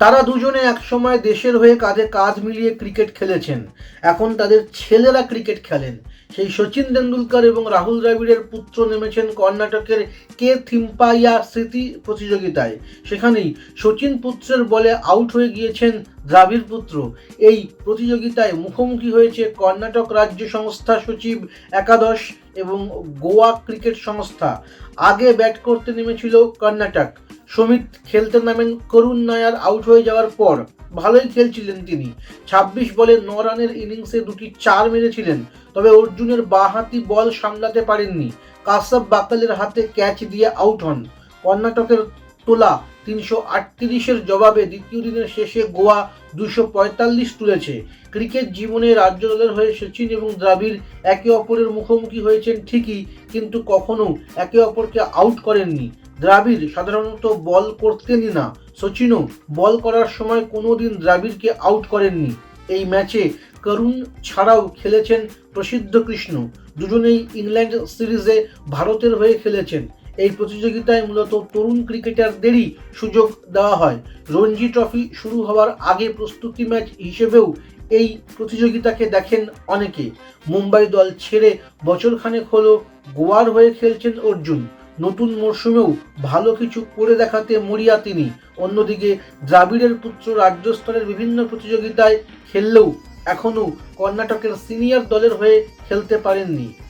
তারা দুজনে একসময় দেশের হয়ে কাঁধে কাঁধ মিলিয়ে ক্রিকেট খেলেছেন। এখন তাদের ছেলেরা ক্রিকেট খেলেন। সেই সচিন তেন্ডুলকর এবং রাহুল দ্রাবিড়ের পুত্র নেমেছেন কর্ণাটকের কে থিম্পাইয়া স্মৃতি প্রতিযোগিতায়। সেখানেই সচিন পুত্রের বলে আউট হয়ে গিয়েছেন দ্রাবিড় পুত্র। এই প্রতিযোগিতায় মুখোমুখি হয়েছে কর্ণাটক রাজ্য সংস্থা সচিব একাদশ এবং গোয়া ক্রিকেট সংস্থা। আগে ব্যাট করতে নেমেছিল কর্ণাটক। সমিত খেলতে নামেন করুণ নায়ার আউট হয়ে যাওয়ার পর ভালোই খেলছিলেন তিনি। ২৬ বলে ন রানের ইনিংসে দুটি চার মেরেছিলেন, তবে অর্জুনের বাঁহাতি বল সামলাতে পারেননি। কাশ্যপ বাকালের হাতে ক্যাচ দিয়ে আউট হন। কর্ণাটকের তোলা তিনশো আটত্রিশের জবাবে দ্বিতীয় দিনের শেষে গোয়া দুশো পঁয়তাল্লিশ তুলেছে। ক্রিকেট জীবনে রাজ্য দলের হয়ে সচিন এবং দ্রাবিড় একে অপরের মুখোমুখি হয়েছেন ঠিকই, কিন্তু কখনো একে অপরকে আউট করেননি। দ্রাবিড় সাধারণত বল করতেনই না। সচিনও বল করার সময় কোনোদিন দ্রাবিড়কে আউট করেননি। এই ম্যাচে করুণ ছাড়াও খেলেছেন প্রসিদ্ধ কৃষ্ণ। দুজনেই ইংল্যান্ড সিরিজে ভারতের হয়ে খেলেছেন। এই প্রতিযোগিতায় মূলত তরুণ ক্রিকেটারদেরই সুযোগ দেওয়া হয়। রঞ্জি ট্রফি শুরু হওয়ার আগে প্রস্তুতি ম্যাচ হিসেবেও এই প্রতিযোগিতাকে দেখেন অনেকে। মুম্বাই দল ছেড়ে বছরখানেক হলো গোয়ার হয়ে খেলছেন অর্জুন। নতুন মরশুমেও ভালো কিছু করে দেখাতে মরিয়া তিনি। অন্যদিকে দ্রাবিড়ের পুত্র রাজ্য স্তরের বিভিন্ন প্রতিযোগিতায় খেললেও এখনও কর্ণাটকের সিনিয়র দলের হয়ে খেলতে পারেননি।